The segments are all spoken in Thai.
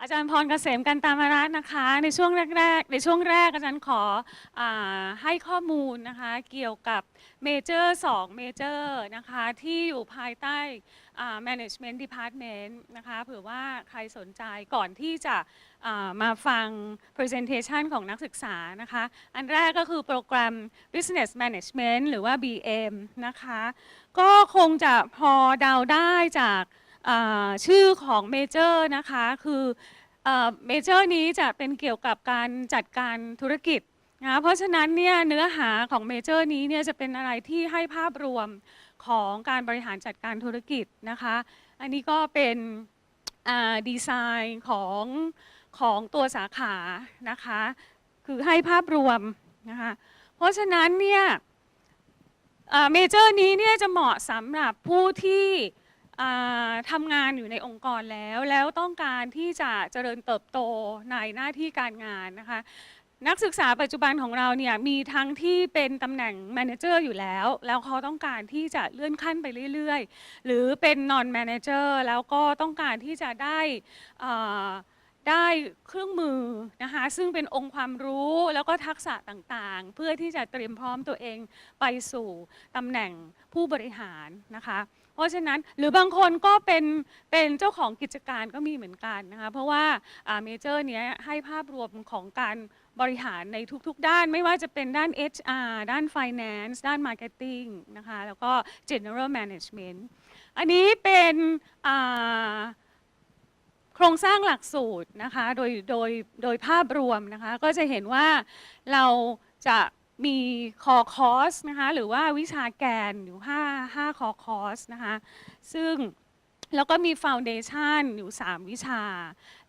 อาจารย์พรเกษมกันตามรัตน์นะคะ ในช่วงแรกๆในช่วงแรกอาจารย์ขออให้ข้อมูลนะคะเกี่ยวกับเมเจอร์2เมเจอร์นะคะที่อยู่ภายใต้ management department นะคะเผื่อว่าใครสนใจก่อนที่จะมาฟัง presentation ของนักศึกษานะคะ อันแรกก็คือโปรแกรม business management หรือว่า BM นะคะ ก็คงจะพอเดาได้จาก อ่าชื่อของเมเจอร์นะคะคือเมเจอร์นี้จะเป็นเกี่ยวกับการจัดการธุรกิจนะเพราะฉะนั้นเนี่ยเนื้อหาของเมเจอร์นี้เนี่ยจะเป็นอะไรที่ให้ภาพรวมของการบริหารจัดการธุรกิจนะคะ อันนี้ก็เป็นดีไซน์ของของตัวสาขานะคะ คือให้ภาพรวมนะคะเพราะฉะนั้นเนี่ยเมเจอร์นี้เนี่ยจะเหมาะสำหรับผู้ที่ อ่าทำงานอยู่ในองค์กรแล้วแล้วต้องการที่จะเจริญเติบโตในหน้าที่การงานนะคะ นักศึกษาปัจจุบันของเราเนี่ยมีทั้งที่เป็นตำแหน่งแมเนเจอร์อยู่แล้ว แล้วเขาต้องการที่จะเลื่อนขั้นไปเรื่อยๆ หรือเป็นนอนแมเนเจอร์แล้วก็ต้องการที่จะได้อ่าได้เครื่องมือนะคะซึ่งเป็นองค์ความรู้แล้วก็ทักษะต่างๆ เพื่อที่จะเตรียมพร้อมตัวเองไปสู่ตำแหน่งผู้บริหารนะคะ เพราะฉะนั้นหรือบางคนก็เป็นเป็นเจ้าของกิจการก็มีเหมือนกันนะคะเพราะว่าเมเจอร์เนี้ยให้ภาพรวมของการบริหารในทุกๆ ด้านไม่ว่าจะเป็นด้าน HR ด้าน Finance ด้าน Marketing นะคะแล้วก็ General Management อันนี้เป็นโครงสร้างหลักสูตรนะคะโดยโดยโดยภาพรวมนะคะก็จะเห็นว่าเราจะ มีคอคอร์สนะคะหรือว่าวิชาแกนอยู่5 5คอคอร์สนะคะซึ่งแล้วก็มี Foundation อยู่ 3 วิชา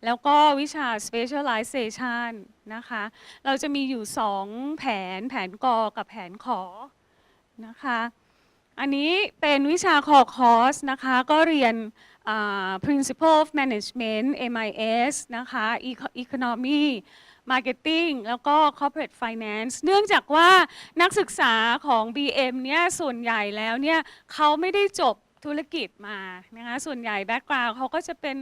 แล้วก็วิชา Specialization นะคะ เราจะมีอยู่ 2 แผนแผนกอกับแผนขอนะคะ อันนี้เป็นวิชาคอคอร์สนะคะ ก็เรียนอ่า Principle of Management MIS นะคะ Economy Marketing แล้วก็ Corporate Finance เนื่องจากว่านักศึกษาของ BM เนี่ยส่วนใหญ่แล้วเนี่ยเขาไม่ได้จบธุรกิจมานะคะส่วนใหญ่แบ็กกราวเขาก็จะเป็น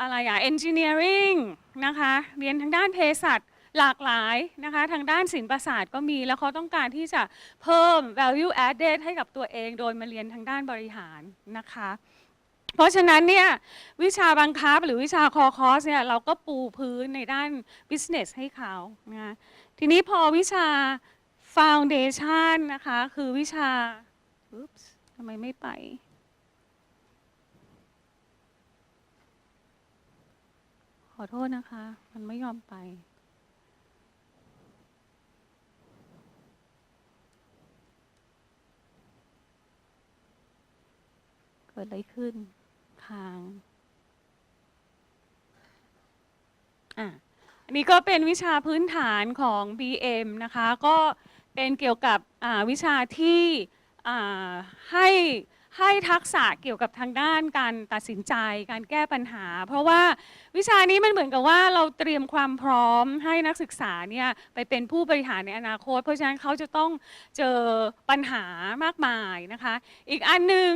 อะไรอะ engineering นะคะเรียนทางด้านเภสัชหลากหลายนะคะทางด้านศิลปศาสตร์ก็มีแล้วเขาต้องการที่จะเพิ่ม value added ให้กับตัวเอง โดยมาเรียนทางด้านบริหารนะคะ เพราะฉะนั้นเนี่ยวิชาบังคับหรือวิชาคอคอสเนี่ยเราก็ปูพื้นในด้าน business ให้เขานะทีนี้พอวิชา foundation นะคะคือวิชา Oops ทำไมไม่ไปขอโทษนะคะ มันไม่ยอมไป กิดอะไรขึ้นค้างอะอันนี้ก็เป็นวิชาพื้นฐานของ BM นะคะ ก็เป็นเกี่ยวกับวิชาที่ให้ให้ทักษะเกี่ยวกับทางด้านการตัดสินใจการแก้ปัญหา เพราะว่าวิชานี้มันเหมือนกับว่าเราเตรียมความพร้อมให้นักศึกษาเนี่ยไปเป็นผู้บริหารในอนาคต เพราะฉะนั้นเขาจะต้องเจอปัญหามากมายนะคะ อีกอันหนึ่ง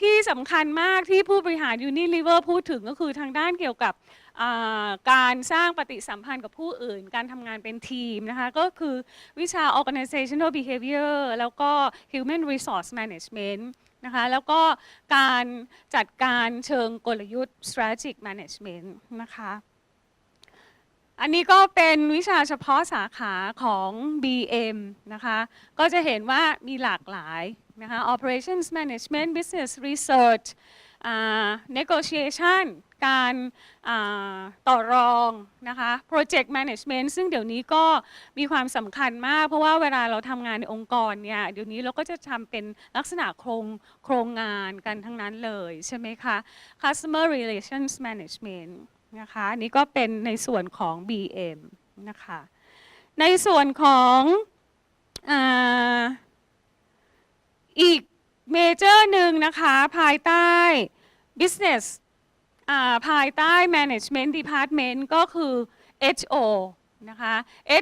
ที่สำคัญมากที่ผู้บริหาร Unilever พูดถึงก็คือทางด้านเกี่ยวกับการสร้างปฏิสัมพันธ์กับผู้อื่น การทำงานเป็นทีมนะคะ ก็คือวิชา organizational behavior แล้วก็ human resource management นะคะ แล้วก็การจัดการเชิงกลยุทธ์ strategic management นะคะ อันนี้ก็เป็นวิชาเฉพาะสาขาของ BM นะคะ ก็จะเห็นว่ามีหลากหลายนะคะ operations management business research negotiation การต่อรองนะคะ project management ซึ่งเดี๋ยวนี้ก็มีความสำคัญมาก เพราะว่าเวลาเราทำงานในองค์กรเนี่ยเดี๋ยวนี้เราก็จะทำเป็นลักษณะโครงโครงงานกันทั้งนั้นเลยใช่ไหมคะ customer relations management นะคะอันนี้ก็เป็นในส่วนของ BM นะคะในส่วนของอ,อีกเมเจอร์หนึ่งนะคะภายใต้ business าภายใต้ management department ก็คือ HO นะคะ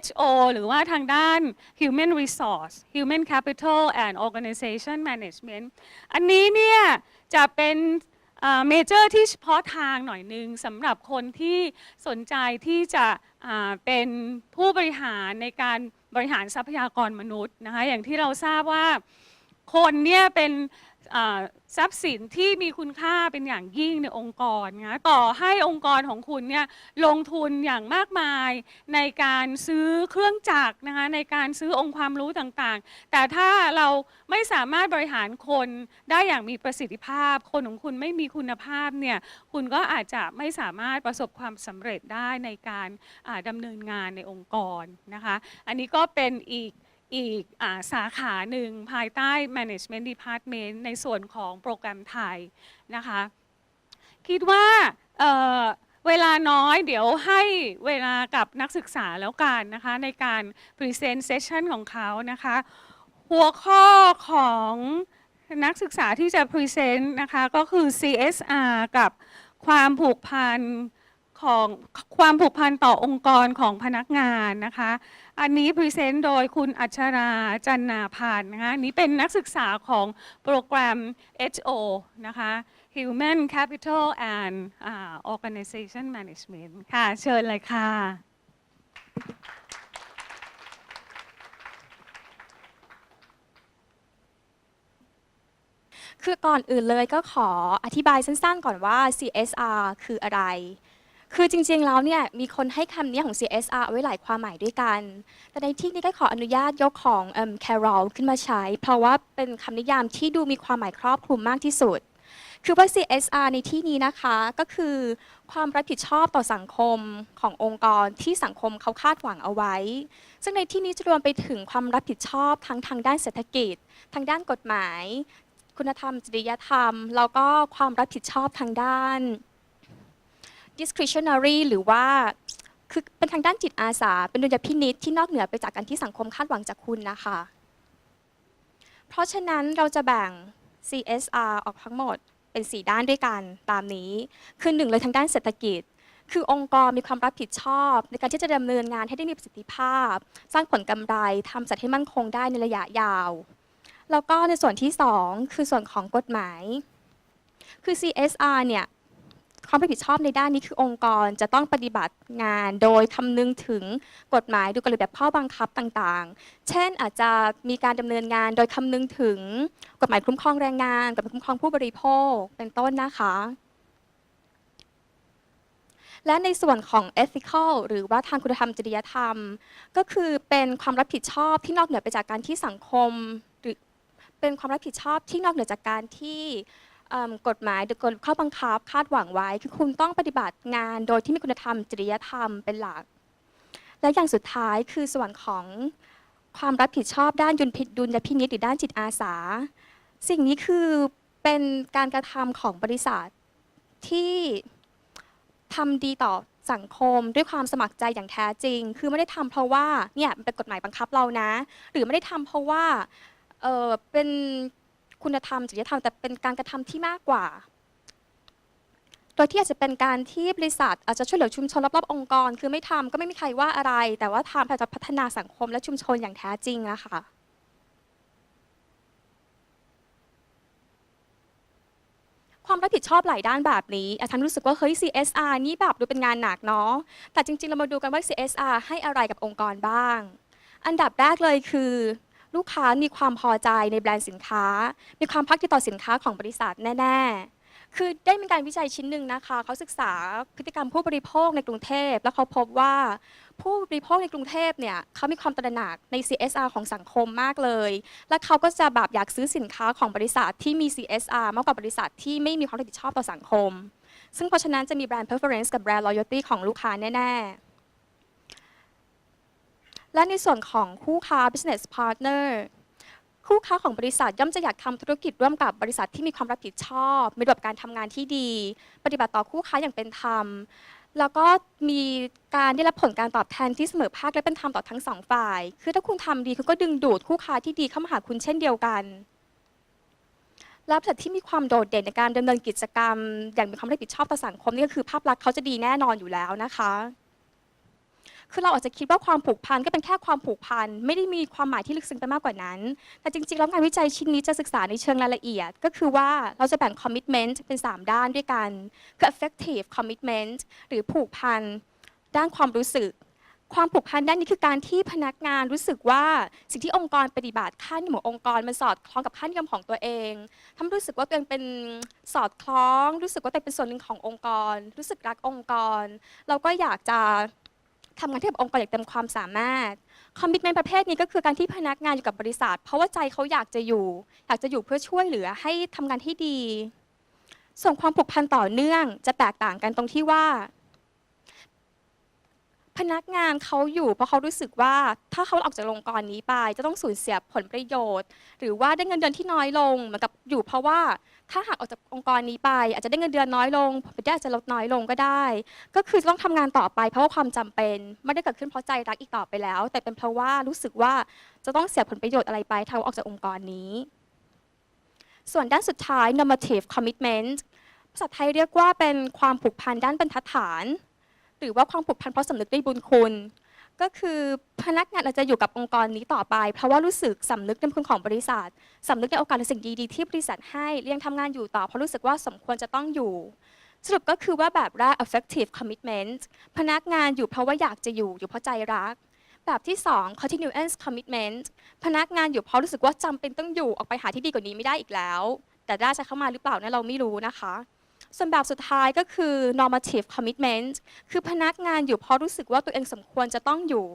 HO หรือว่าทางด้าน human resource human capital and organization management อันนี้เนี่ยจะเป็น เมเจอร์ที่เฉพาะทางหน่อยนึงสำหรับคนที่สนใจที่จะเป็นผู้บริหารในการบริหารทรัพยากรมนุษย์นะคะอย่างที่เราทราบว่าคนเนี่ยเป็น อ่าทรัพย์สินที่มีคุณค่าเป็นอย่างยิ่งในองค์กรนะต่อให้องค์กรของคุณเนี่ยลงทุนอย่างมากมายในการซื้อเครื่องจักรนะคะในการซื้อองค์ความรู้ต่างๆ แต่ถ้าเราไม่สามารถบริหารคนได้อย่างมีประสิทธิภาพ คนของคุณไม่มีคุณภาพเนี่ยคุณก็อาจจะไม่สามารถประสบความสำเร็จได้ในการอ่าดำเนินงานในองค์กรนะคะ อันนี้ก็เป็นอีก อีกอสาขาหนึ่งภายใต้ Management Department ในส่วนของโปรแกรมไทยนะคะ คิดว่าเเวลาน้อยเดี๋ยวให้เวลากับนักศึกษาแล้วกันนะคะ ในการ Present Session ของเขานะคะ หัวข้อของนักศึกษาที่จะ Present นะคะ ก็คือ CSR กับความผูกพัน ของความผูกพันต่อองค์กรของพนักงานนะคะ อันนี้พรีเซนต์โดยคุณอัชราจันนาพันธ์นะคะนี้เป็นนักศึกษาของโปรแกรม HO นะคะ Human Capital and อ่า Organization Management ค่ะ เชิญเลยค่ะ คือก่อนอื่นเลยก็ขออธิบายสั้นๆก่อนว่า CSR คืออะไร คือจริงๆ แล้วเนี่ยมีคนให้คำนี้ของ CSR ไว้หลายความหมายด้วยกัน แต่ในที่นี้ก็ขออนุญาตยกของเอิ่ม Carol ขึ้นมาใช้ เพราะว่าเป็นคำนิยามที่ดูมีความหมายครอบคลุมมากที่สุด คือว่า CSR ในที่นี้นะคะก็คือความรับผิดชอบต่อสังคมขององค์กรที่สังคมเขาคาดหวังเอาไว้ ซึ่งในที่นี้จะรวมไปถึงความรับผิดชอบทั้งทางด้านเศรษฐกิจ ทางด้านกฎหมาย คุณธรรม จริยธรรม แล้วก็ความรับผิดชอบทางด้าน discretionary หรือว่าคือเป็นทางด้านจิตอาสา เป็นดุลยพินิษที่นอกเหนือไปจากการที่สังคมคาดหวังจากคุณนะคะ เพราะฉะนั้นเราจะแบ่ง CSR ออกทั้งหมดเป็น 4 ด้านด้วยกันตามนี้ คือหนึ่งเลยทางด้านเศรษฐกิจ คือองค์กรมีความรับผิดชอบ ในการที่จะดำเนินงานให้ได้มีประสิทธิภาพ สร้างผลกำไรทำจัดให้มั่นคงได้ในระยะยาว แล้วก็ในส่วนที่ 2 คือส่วนของกฎหมาย คือ CSR เนี่ย ความรับผิดชอบในด้านนี้คือองค์กรจะต้องปฏิบัติงาน โดยคำนึงถึงกฎหมายดูกระเบียบข้อบังคับต่างๆ เช่นอาจจะมีการดำเนินงานโดยคำนึงถึงกฎหมายคุ้มครองแรงงานกฎหมายคุ้มครองผู้บริโภคเป็นต้นนะคะ และในส่วนของ ethical หรือว่าทางคุณธรรมจริยธรรม ก็คือเป็นความรับผิดชอบที่นอกเหนือไปจากการที่สังคม หรือเป็นความรับผิดชอบที่นอกเหนือจากการที่ เอิ่มกฎหมายหรือกฎข้อบังคับคาดหวังไว้ คือคุณต้องปฏิบัติงานโดยที่มีคุณธรรม จริยธรรมเป็นหลัก และอย่างสุดท้ายคือส่วนของความรับผิดชอบด้านยุนพิดุลยพินิจหรือด้านจิตอาสา สิ่งนี้คือเป็นการกระทำของบริษัทที่ทำดีต่อสังคมด้วยความสมัครใจอย่างแท้จริง คือไม่ได้ทำเพราะว่าเนี่ยมันเป็นกฎหมายบังคับเรานะ หรือไม่ได้ทำเพราะว่าเออเป็น คุณธรรมจริยธรรมแต่เป็นการกระทำที่มากกว่า โดยที่อาจจะเป็นการที่บริษัทอาจจะช่วยเหลือชุมชนรอบๆองค์กร คือไม่ทำก็ไม่มีใครว่าอะไร แต่ว่าทำเพื่อจะพัฒนาสังคมและชุมชนอย่างแท้จริงนะคะความรับผิดชอบหลายด้านแบบนี้อาจารย์รู้สึกว่าเฮ้ย CSR นี่แบบดูเป็นงานหนักเนาะ แต่จริง ๆ เรามาดูกันว่า CSR ให้อะไรกับองค์กรบ้าง อันดับแรกเลยคือ ลูกค้ามีความพอใจในแบรนด์สินค้า มีความพักดีต่อสินค้าของบริษัทแน่ ๆ คือได้มีการวิจัยชิ้นหนึ่งนะคะ เขาศึกษาพฤติกรรมผู้บริโภคในกรุงเทพ แล้วเขาพบว่าผู้บริโภคในกรุงเทพเนี่ยเขามีความตระหนักใน CSR ของสังคมมากเลย และเขาก็จะแบบอยากซื้อสินค้าของบริษัทที่มี CSR มากกว่าบริษัทที่ไม่มีความรับผิดชอบต่อสังคม ซึ่งเพราะฉะนั้นจะมีแบรนด์ preference กับแบรนด์ loyalty ของลูกค้าแน่ ๆ และในส่วนของคู่ค้า business partner คู่ค้าของบริษัทย่อมจะอยากทำธุรกิจร่วมกับบริษัทที่มีความรับผิดชอบ มีระบบการทำงานที่ดี ปฏิบัติต่อคู่ค้าอย่างเป็นธรรม แล้วก็มีการได้รับผลการตอบแทนที่เสมอภาคและเป็นธรรมต่อทั้งสองฝ่าย คือถ้าคุณทำดีคุณก็ดึงดูดคู่ค้าที่ดีเข้ามาหาคุณเช่นเดียวกันและบริษัทที่มีความโดดเด่นในการดำเนินกิจกรรม อย่างมีความรับผิดชอบต่อสังคมนี่ก็คือภาพลักษณ์เขาจะดีแน่นอนอยู่แล้วนะคะ คือเราอาจจะคิดว่าความผูกพันก็เป็นแค่ความผูกพันไม่ได้มีความหมายที่ลึกซึ้งไปมากกว่านั้น แต่จริงๆแล้วงานวิจัยชิ้นนี้จะศึกษาในเชิงรายละเอียด ก็คือว่าเราจะแบ่ง commitment เป็น 3 ด้านด้วยกันคือ affective commitment หรือผูกพันด้านความรู้สึก ความผูกพันด้านนี้คือการที่พนักงานรู้สึกว่าสิ่งที่องค์กรปฏิบัติค่านิยมขององค์กรมันสอดคล้องกับค่านิยมของตัวเองทำให้รู้สึกว่าตัวเองเป็นสอดคล้อง รู้สึกว่าตัวเองเป็นส่วนหนึ่งขององค์กร รู้สึกรักองค์กร เราก็อยากจะ ทำงานที่กับองค์กรอย่างเต็มความสามารถคอมมิชเมนต์ประเภทนี้ก็คือการที่พนักงานอยู่กับบริษัท เพราะว่าใจเขาอยากจะอยู่ อยากจะอยู่เพื่อช่วยเหลือให้ทำงานที่ดี ส่วนความผูกพันต่อเนื่องจะแตกต่างกันตรงที่ว่า พนักงานเขาอยู่ เพราะเขารู้สึกว่าถ้าเขาออกจากองค์กรนี้ไป จะต้องสูญเสียผลประโยชน์ หรือว่าได้เงินเดือนที่น้อยลงเหมือนกับอยู่เพราะว่า ถ้าหากออกจากองค์กรนี้ไป อาจจะได้เงินเดือนน้อยลงผลประโยชน์อาจจะลดน้อยลงก็ได้ ก็คือจะต้องทำงานต่อไปเพราะว่าความจำเป็น ไม่ได้เกิดขึ้นเพราะใจรักอีกต่อไปแล้ว แต่เป็นเพราะว่ารู้สึกว่าจะต้องเสียผลประโยชน์อะไรไปถ้าออกจากองค์กรนี้ ส่วนด้านสุดท้าย normative commitment ภาษาไทยเรียกว่าเป็นความผูกพันด้านบรรทัดฐาน หรือว่าความผูกพันเพราะสำนึกในบุญคุณ ก็คือพนักงานอาจจะอยู่กับองค์กรนี้ต่อไป เพราะว่ารู้สึกสำนึกในคุณของบริษัทสำนึกในโอกาสในสิ่งดีๆที่บริษัทให้เรียงทำงานอยู่ต่อเพราะรู้สึกว่าสมควรจะต้องอยู่ สรุปก็คือว่าแบบแรก affective commitment พนักงานอยู่เพราะว่าอยากจะอยู่อยู่เพราะใจรัก แบบที่ 2 continuous commitment พนักงานอยู่เพราะรู้สึกว่าจำเป็นต้องอยู่ออกไปหาที่ดีกว่านี้ไม่ได้อีกแล้ว แต่ได้จะเข้ามาหรือเปล่าเนี่ยเราไม่รู้นะคะ ส่วนแบบสุดท้ายก็คือ normative commitment คือพนักงานอยู่เพราะรู้สึกว่าตัวเองสมควรจะต้องอยู่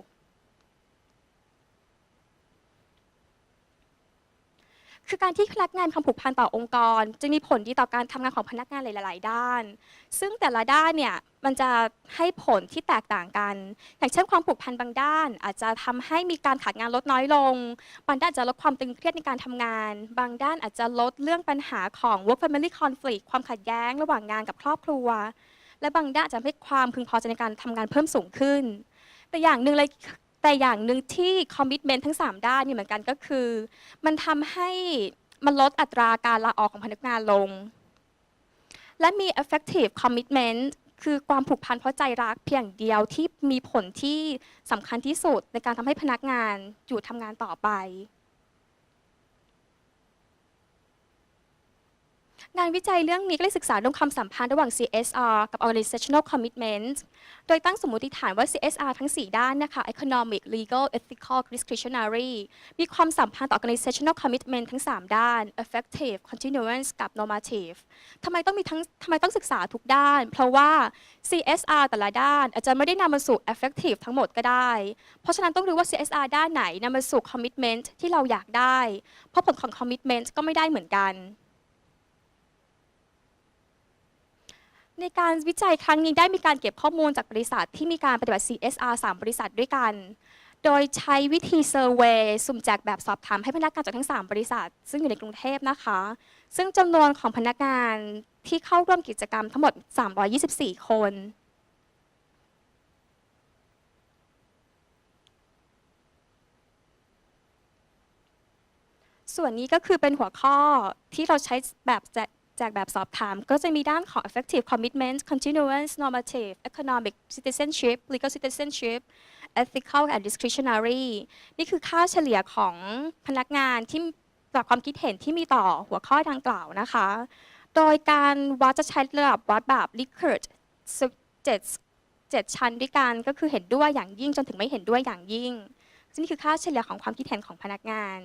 คือการที่พนักงานความผูกพันต่อองค์กร จะมีผลดีต่อการทำงานของพนักงานหลาย ๆ ด้าน ซึ่งแต่ละด้านเนี่ยมันจะให้ผลที่แตกต่างกัน อย่างเช่นความผูกพันบางด้าน อาจจะทำให้มีการขาดงานลดน้อยลง บางด้านอาจจะลดความตึงเครียดในการทำงาน บางด้านอาจจะลดเรื่องปัญหาของ work family conflict ความขัดแย้ง ระหว่างงานกับครอบครัว และบางด้านอาจจะให้ความพึงพอใจในการทำงานเพิ่มสูงขึ้น แต่อย่างหนึ่งเลย แต่อย่างหนึ่งที่คอมมิชเมนต์ทั้ง 3 ด้านนี่เหมือนกันก็คือ มันทำให้มันลดอัตราการลาออกของพนักงานลง และมี effective commitment คือความผูกพันเพราะใจรักเพียงเดียวที่มีผลที่สำคัญที่สุดในการทำให้พนักงานอยู่ทำงานต่อไป งานวิจัยเรื่องนี้ก็ได้ศึกษาเรื่องความสัมพันธ์ระหว่าง CSR กับ organizational commitment โดยตั้งสมมติฐานว่า CSR ทั้ง 4 ด้านนะคะ economic legal ethical discretionary มีความสัมพันธ์ต่อ organizational commitment ทั้ง 3 ด้าน effective continuous กับ normative ทำไมต้องมีทั้งทำไมต้องศึกษาทุกด้าน เพราะว่า CSR แต่ละด้านอาจจะไม่ได้นำมาสู่ effective ทั้งหมดก็ได้ เพราะฉะนั้นต้องรู้ว่า CSR ด้านไหนนำมาสู่ commitment ที่เราอยากได้ เพราะผลของ commitment ก็ไม่ได้เหมือนกัน ในการวิจัยครั้งนี้ได้มีการเก็บข้อมูลจากบริษัทที่มีการปฏิบัติ CSR 3 บริษัทด้วยกัน โดยใช้วิธีเซอร์เวยสุ่มแจกแบบสอบถามให้พนักงานจากทั้ง 3 บริษัท ซึ่งอยู่ในกรุงเทพนะคะ ซึ่งจำนวนของพนักงานที่เข้าร่วมกิจกรรมทั้งหมด 324 คน ส่วนนี้ก็คือเป็นหัวข้อที่เราใช้แบบแจกแจกแบบสอบถาม ก็จะมีด้านของ effective commitment continuous normative economic citizenship legal citizenship ethical and discretionary นี่คือค่าเฉลี่ยของพนักงานที่จากความคิดเห็นที่มีต่อหัวข้อดังกล่าวนะคะ โดยการวัดจะใช้ระดับวัดแบบ Likert เจ็ดเจ็ดชั้นด้วยกันก็คือเห็นด้วยอย่างยิ่งจนถึงไม่เห็นด้วยอย่างยิ่ง ซึ่งนี่คือค่าเฉลี่ยของความคิดเห็นของพนักงาน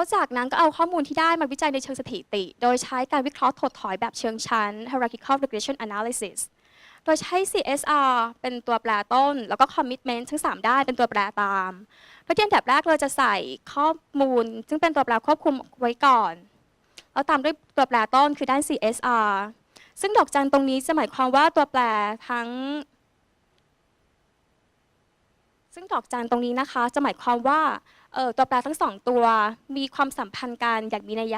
แล้วจากนั้นก็เอาข้อมูลที่ได้มาวิจัยในเชิงสถิติ โดยใช้การวิเคราะห์ถดถอยแบบเชิงชั้น hierarchical regression analysis โดยใช้ CSR เป็นตัวแปรต้น แล้วก็ commitment ทั้ง 3 ด้านเป็นตัวแปรตาม โดยที่อันดับแรกเราจะใส่ข้อมูล ซึ่งเป็นตัวแปรควบคุมไว้ก่อน แล้วตามด้วยตัวแปรต้นคือด้าน CSR ซึ่งดอกจันตรงนี้จะหมายความว่าตัวแปรทั้ง ซึ่งดอกจันตรงนี้นะคะ จะหมายความว่า เอ่อตัวแปรทั้งสองตัวมีความสัมพันธ์กันอย่างมีนัย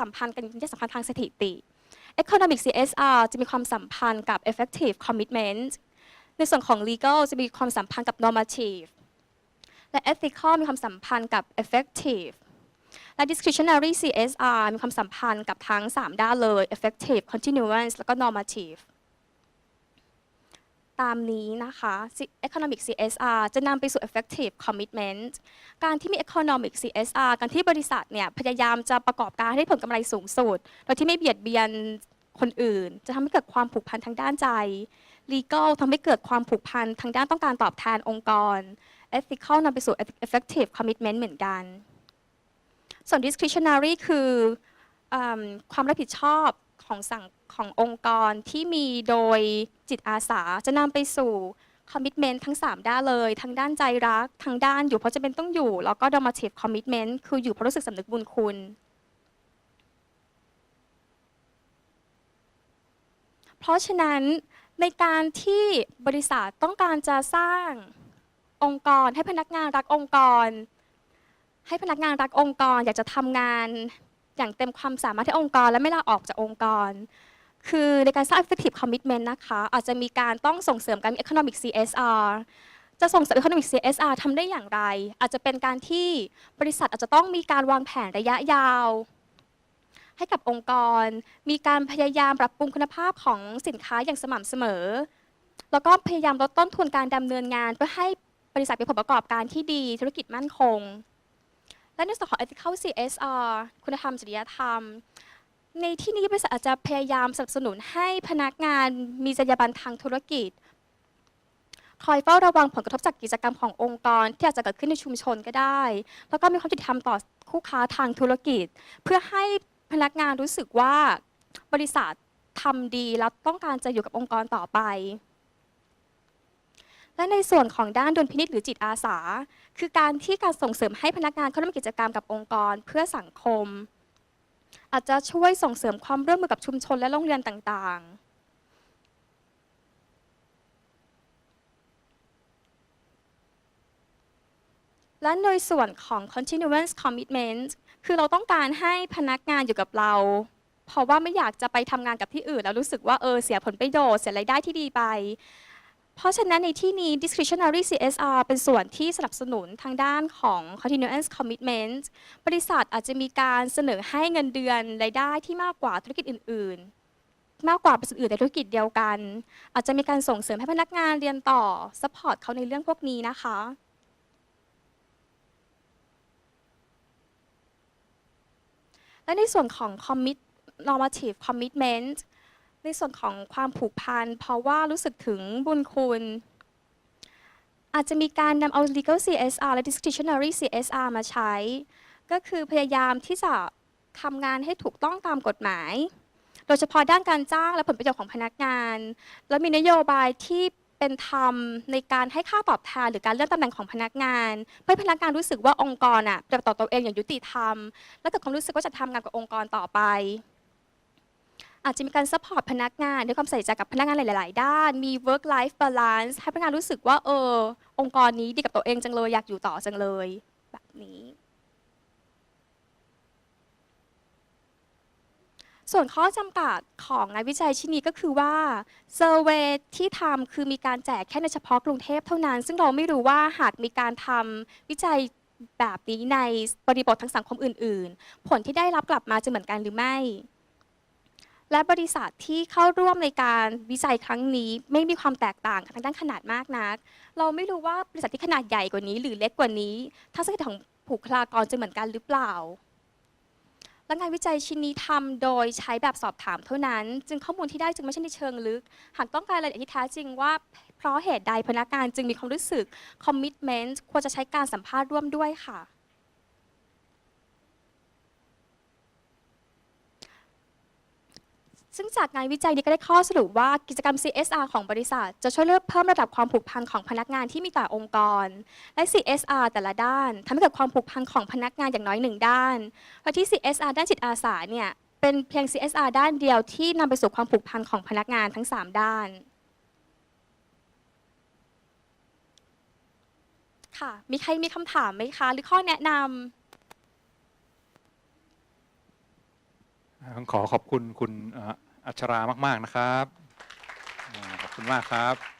สัมพันธ์กันมีนัยสัมพันธ์ทางสถิติ Economic CSR จะมีความสัมพันธ์กับ Effective Commitment ในส่วนของ Legal จะมีความสัมพันธ์กับ Normative และ Ethical มีความสัมพันธ์กับ Effective และ discretionary CSR มีความสัมพันธ์กับทั้ง 3 ด้านเลย effective continuous แล้วก็ normative ตามนี้นะคะ economic CSR จะนำไปสู่ effective commitment การที่มี economic CSR การที่บริษัทเนี่ยพยายามจะประกอบการให้ผลกำไรสูงสุด โดยที่ไม่เบียดเบียนคนอื่น จะทำให้เกิดความผูกพันทางด้านใจ legal ทำให้เกิดความผูกพันทางด้านต้องการตอบแทนองค์กร ethical นำไปสู่ effective commitment เหมือนกัน ส่วน discretionary คืออความรับผิดชอบของสั่ง ขององค์กรที่มีโดยจิตอาสาจะนำไปสู่ commitment ทั้ง 3 ด้านเลย ทั้งด้านใจรัก ทั้งด้านอยู่เพราะจะเป็นต้องอยู่ แล้วก็ normative commitment คืออยู่เพราะรู้สึกสำนึกบุญคุณ เพราะฉะนั้นในการที่บริษัทต้องการจะสร้างองค์กรให้พนักงานรักองค์กร ให้พนักงานรักองค์กร อยากจะทำงานอย่างเต็มความสามารถที่องค์กรและไม่ลาออกจากองค์กร คือในการสร้าง effective commitment นะคะ อาจจะมีการต้องส่งเสริมการมี economic CSR จะส่งเสริม economic CSR ทำได้อย่างไร อาจจะเป็นการที่บริษัทอาจจะต้องมีการวางแผนระยะยาว ให้กับองค์กร มีการพยายามปรับปรุงคุณภาพของสินค้าอย่างสม่ำเสมอ แล้วก็พยายามลดต้นทุนการดำเนินงาน เพื่อให้บริษัทมีผลประกอบการที่ดีธุรกิจมั่นคง และในส่วนของ ethical CSR คุณธรรมจริยธรรม ในที่นี้บริษัทอาจจะพยายามสนับสนุนให้พนักงานมีจรรยาบรรณทางธุรกิจ คอยเฝ้าระวังผลกระทบจากกิจกรรมขององค์กร ที่อาจจะเกิดขึ้นในชุมชนก็ได้ แล้วก็มีความยุติธรรมต่อคู่ค้าทางธุรกิจ เพื่อให้พนักงานรู้สึกว่าบริษัททำดีและต้องการจะอยู่กับองค์กรต่อไป และในส่วนของด้านดุลพินิจหรือจิตอาสา คือการที่การส่งเสริมให้พนักงานเข้าร่วมกิจกรรมกับองค์กร เพื่อสังคม อาจจะช่วยส่งเสริมความร่วมมือกับชุมชนและโรงเรียนต่างๆและในส่วนของ continuous commitment คือเราต้องการให้พนักงานอยู่กับเรา เพราะว่าไม่อยากจะไปทำงานกับที่อื่น แล้วรู้สึกว่าเออเสียผลประโยชน์เสียรายได้ที่ดีไป เพราะฉะนั้นในที่นี้ discretionary CSR เป็นส่วนที่สนับสนุนทางด้านของ continuous commitment บริษัทอาจจะมีการเสนอให้เงินเดือนรายได้ที่มากกว่าธุรกิจอื่น ๆ มากกว่าบริษัทอื่นในธุรกิจเดียวกัน อาจจะมีการส่งเสริมให้พนักงานเรียนต่อ support เขาในเรื่องพวกนี้นะคะและในส่วนของ commit normative commitment ในส่วนของความผูกพันเพราะว่ารู้สึกถึงบุญคุณ อาจจะมีการนำเอา legal CSR และ discretionary CSR มาใช้ ก็คือพยายามที่จะทำงานให้ถูกต้องตามกฎหมาย โดยเฉพาะด้านการจ้างและผลประโยชน์ของพนักงาน และมีนโยบายที่เป็นธรรมในการให้ค่าตอบแทนหรือการเลื่อนตำแหน่งของพนักงาน เพื่อพนักงานรู้สึกว่าองค์กรอะปฏิบัติต่อตัวเองอย่างยุติธรรม และเกิดความรู้สึกว่าจะทำงานกับองค์กรต่อไป อาจจะมีการซัพพอร์ตพนักงานด้วยความใส่ใจกับพนักงานหลาย ๆ ด้าน มี work life balance ให้พนักงานรู้สึกว่าเออ องค์กรนี้ดีกับตัวเองจังเลย อยากอยู่ต่อจังเลย แบบนี้ ส่วนข้อจำกัดของงานวิจัยชิ้นนี้ก็คือว่าเซอร์เวที่ทำคือมีการแจกแค่ในเฉพาะกรุงเทพเท่านั้น ซึ่งเราไม่รู้ว่าหากมีการทำวิจัยแบบนี้ในบริบททางสังคมอื่น ๆ ผลที่ได้รับกลับมาจะเหมือนกันหรือไม่ และบริษัทที่เข้าร่วมในการวิจัยครั้งนี้ ไม่มีความแตกต่างทางด้านขนาดมากนัก เราไม่รู้ว่าบริษัทที่ขนาดใหญ่กว่านี้ หรือเล็กกว่านี้ทัศนคติของบุคลากรจะเหมือนกันหรือเปล่า และงานวิจัยชิ้นนี้ทำโดยใช้แบบสอบถามเท่านั้น จึงข้อมูลที่ได้จึงไม่ใช่ในเชิงลึก หากต้องการรายละเอียดที่แท้จริงว่า เพราะเหตุใดพนักงานจึงมีความรู้สึก commitment ควรจะใช้การสัมภาษณ์ร่วมด้วยค่ะ ซึ่งจากงานวิจัยนี้ก็ได้ข้อสรุปว่ากิจกรรม CSR ของบริษัท จะช่วยเลือกเพิ่มระดับความผูกพันของพนักงานที่มีต่อองค์กร และ CSR แต่ละด้านทำให้เกิดความผูกพันของพนักงานอย่างน้อยหนึ่งด้านและที่ CSR ด้านจิตอาสาเนี่ยเป็นเพียง CSR ด้านเดียวที่นำไปสู่ความผูกพันของพนักงานทั้ง 3 ด้านค่ะ มีใครมีคำถามไหมคะ หรือข้อแนะนำขอขอบคุณคุณ อัชรามาก ๆ นะครับ ขอบคุณมากครับ